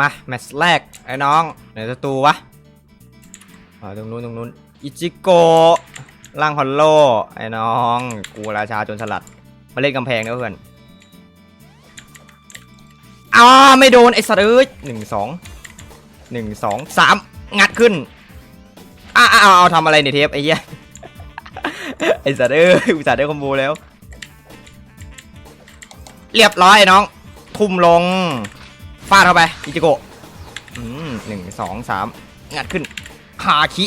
มาแมตช์แรกไอ้น้องไหนศัตรูวะอ๋อตรงนู้นตรงนู้นอิจิโกะล่างฮอลโลไอ้น้องกูราชาจนสลัด มาเล่นกำแพงนะเพื่อนอ้าไม่โดนไอ้สัตว์เอ้ยหนึ่งสองหนึ่งสองสามงัดขึ้นอ้าเอาเอาเอาทำอะไรเนี่ยเทปไอ้เหี้ยไอ้สัตว์เอ้ยอุตส่าห์ได้คอมโบแล้ว เรียบร้อยไอ้น้อง ทุ่มลง ฟาดเข้าไปอิจิโกะอืมหนึ่งสองสามงัดขึ้นฮาคิ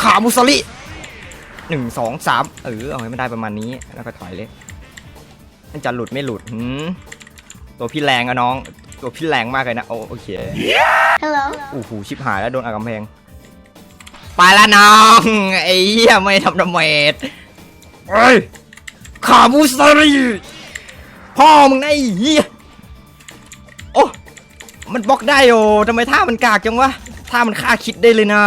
ขามุสลิหนึ่งสองสามเออเอาให้มันได้ประมาณนี้แล้วก็ถอยเลยมันจะหลุดไม่หลุดหืมตัวพี่แรงอะน้อง ตัวพี่แรงมากเลยนะ โอโอเค Hello. โอ้โหชิบหายแล้วโดนอากำแพง ไปละน้อง ไอ้เหี้ยไม่ทำดาเมจเฮ้ยขามุสลิพ่อมึงนะไอ้เหี้ยโอ้ มันบล็อกได้โอทำไมท่ามันกากจังวะท่ามันฆ่าคิดได้เลยนะ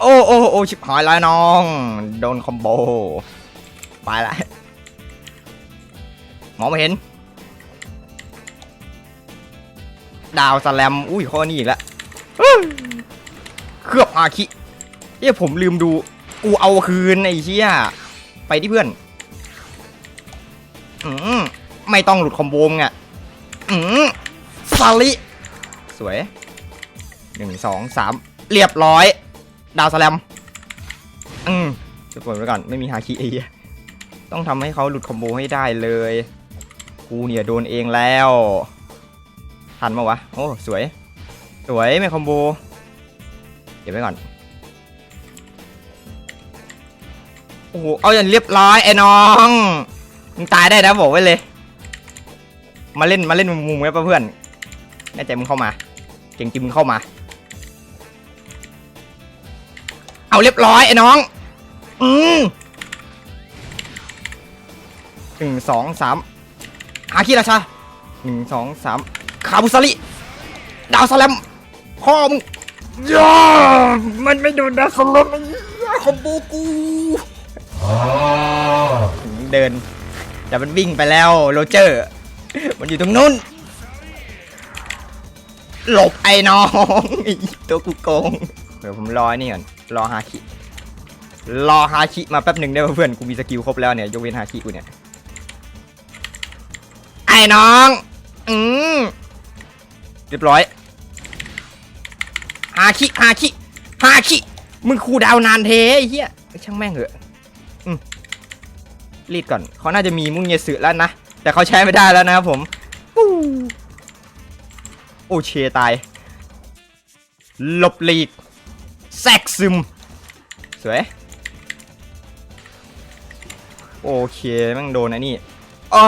โอ้โอ้โอ้ชิบหายแล้วน้อง โดนคอมโบ ไปละมองไม่เห็น ดาวสแลม อุ้ยข้อนี้อีกแล้วเครือบอาคิเอ้ยผมลืมดู กูเอาคืนไอ้เชี่ยไปที่เพื่อน อืมไม่ต้องหลุดคอมโบมง อะอืมซาลิสวยหนึ่งสองสามเรียบร้อย ดาวสแลม อืมจะปล่อยไว้ก่อน ไม่มีฮาคิไอ้เหี้ยต้องทำให้เขาหลุดคอมโบให้ได้เลย กูเนี่ยโดนเองแล้ว ทันมาวะ โอ้ สวย สวยไม่คอมโบ เดี๋ยวไว้ก่อน โอ้โห เอาอย่างเรียบร้อยไอ้น้อง มึงตายได้นะบอกไว้เลย มาเล่นมาเล่นมุมๆไว้ป่ะเพื่อนแน่ใจมึงเข้ามา เก่งจริงมึงเข้ามา เอาเรียบร้อยไอ้น้อง อืมหนึ่งสองสามหาคีราชาหนึ่งสองสามคาบุสลิดาวสแลมพ่อมึงย่ามันไม่โดนดาวสแลมไอ้เหี้ยคอมโบกูเดินแต่มันวิ่งไปแล้วโรเจอร์ มันอยู่ตรงนู้น หลบไอ้น้องตัวกูโกง เดี๋ยวผมรอไอ้นี่ก่อน รอฮาคิ รอฮาคิมาแป๊บหนึ่งได้ป่ะเพื่อน กูมีสกิลครบแล้วเนี่ย ยกเว้นฮาคิกูเนี่ย ไอ้น้อง อืมเรียบร้อย ฮาคิ ฮาคิ ฮาคิ มึงคูดาวนานเทไอ้เหี้ย ช่างแม่งเหอะ อืมรีดก่อน เขาน่าจะมีมุ้งเยสึแล้วนะ แต่เขาใช้ไม่ได้แล้วนะครับผมอู้โอเชตายหลบหลีกแซกซึม สวย โอเคแม่งโดนไอ้นี่อ้อ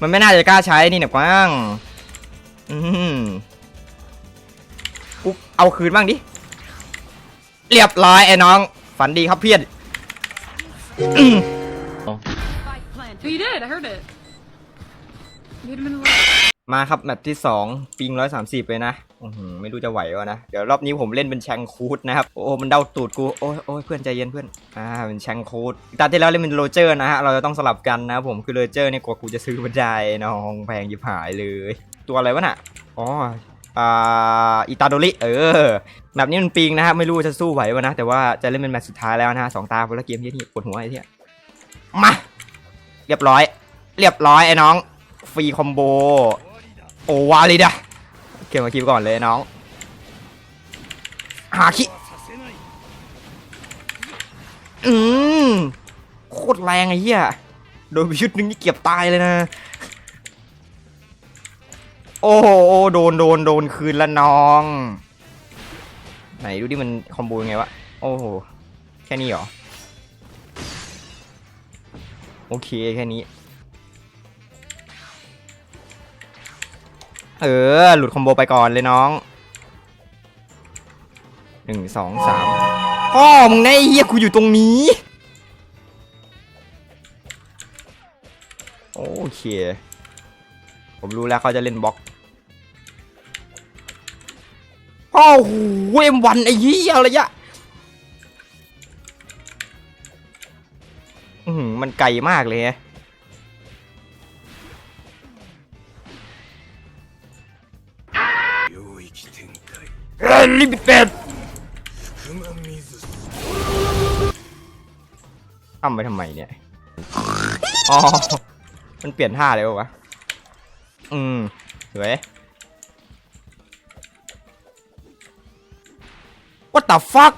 มันไม่น่าจะกล้าใช้นี่เนี่ยกว้างอืมกูเอาคืนบ้างดิ เรียบร้อยไอ้น้อง ฝันดีครับเพี้ยน Oh, you did. I heard it. มาครับแมปที่ 2 ปิง130เลยนะอื้อหือไม่รู้จะไหววะนะ เดี๋ยวรอบนี้ผมเล่นเป็นแชงคูดนะครับ โอ้ มันเดาตูดกู โอ้ยโอ้ยเพื่อนใจเย็นเพื่อน อ่า เป็นแชงคูดตอนที่แล้วเล่นเป็นโรเจอร์นะฮะ เราจะต้องสลับกันนะผม คือโรเจอร์เนี่ยกว่ากูจะซื้อมันได้น้องแพงยิบหายเลย ตัวอะไรวะน่ะ อ๋อ อ่า อิตาโดริ เออ แบบนี้มันปิงนะครับ ไม่รู้จะสู้ไหววะนะ แต่ว่าจะเล่นเป็นแมตช์สุดท้ายแล้วนะฮะสองตาคนละเกมที่นี่ปวดหัวไอ้เหี้ยมา เรียบร้อย เรียบร้อยไอ้น้อง ฟรีคอมโบ โอวาลิดะเก็บมาคิวก่อนเลยน้อง หาคิ อืม โคตรแรงไอ้เหี้ย โดนชุดนึงนี่เก็บตายเลยนะ โอ้โหโดนโดนโดนคืนละน้อง ไหนดูดิมันคอมโบยังไงวะ โอ้โห แค่นี้เหรอ โอเคแค่นี้ เออ หลุดคอมโบไปก่อนเลยน้องหนึ่งสองสามพ่อมึงไงเฮียกูอยู่ตรงนี้ โอเค ผมรู้แล้วเขาจะเล่นบล็อกพ่อโหเอ็มวันไอ้เหี้ยอะไรยะอือมันไกลมากเลยฮะ ลิมิเต็ดทำไปทำไมเนี่ย อ๋อ มันเปลี่ยนท่าเลยวะ อืม สวย What the fuck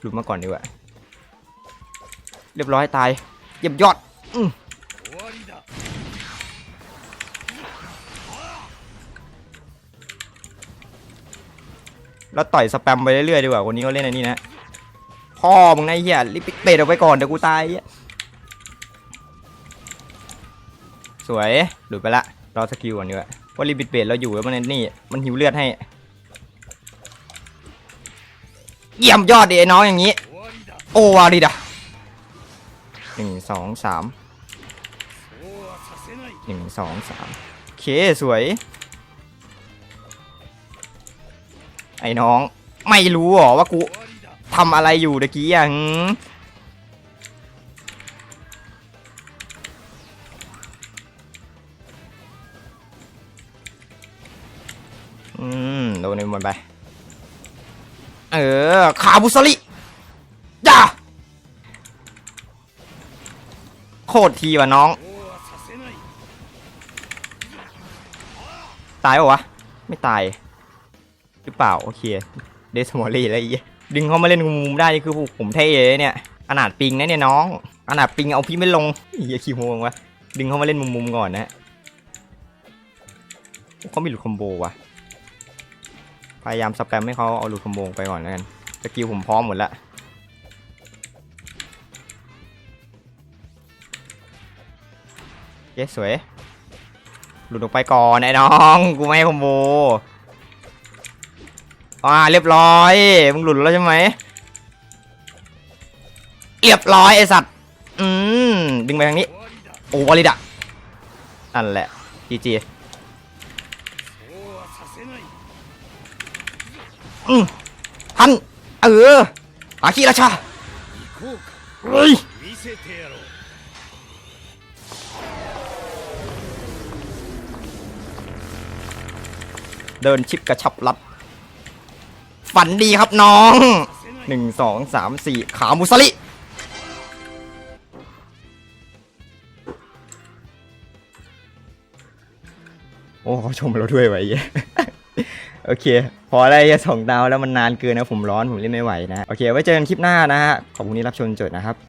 หลุดมาก่อนดีกว่า เรียบร้อยตาย เยี่ยมยอด อืม แล้วต่อยสแปมไปเรื่อยๆดีกว่าคนนี้เขาเล่นอันนี้นะพ่อมึงนะไอ้เหี้ยรีบไปเตะออกไปก่อนเดี๋ยวกูตายอ้เหี้ยสวยหลุดไปละรอสกิลก่อนดีกว่าว่ารีบิดเบดเราอยู่แล้วมันนี่มันหิวเลือดให้ เยี่ยมยอดดิไอ้น้องอย่างนี้ โอ้วาดิดะหนึ่งสองสามหนึ่งสองสามเคสวย อ้น้อง ไม่รู้หรอว่ากูทำอะไรอยู่ตะกี้อะอืมโดนในมันไป เออขาบุสลิจ้าโคตรทีว่ะน้อง ตายปะวะ ไม่ตาย รือเปล่า โอเค เดสมอรี่อะไรอย่างเงี้ยดึงเขามาเล่นมุมๆได้นี่คือผมเท่เลยเนี่ยขนาดปิงนะเนี่ยน้องขนาดปิงเอาพี่ไม่ลงเฮียขี้โมงวะดึงเขามาเล่นมุมๆก่อนนะฮะเขามีหลุดคอมโบว่ะพยายามสแปมให้เขาเอาหลุดคอมโบไปก่อนแล้วกันสกิลผมพร้อมหมดแล้วเย้สวยหลุดออกไปก่อนไอ้น้อง กูไม่ให้คอมโบ อ่าเรียบร้อย มึงหลุดแล้วใช่ไหมเรียบร้อยไอสัตว์ อืมดึงไปทางนี้ โอ้วอลิดะนั่นแหละจีจีอืมทัน เอออาคีราชาเฮ้ยเดินชิปกระชับรัด ฝันดีครับน้องหนึ่งสองสามสี่ขามุสลิโอ้เขาชมเราด้วยไว้เหี้ยโอเค พอได้แค่สองดาวแล้วมันนานเกินนะผมร้อนผมเล่นไม่ไหวนะ โอเค ไว้เจอกันคลิปหน้านะฮะ ขอบคุณที่รับชมจนจบนะครับ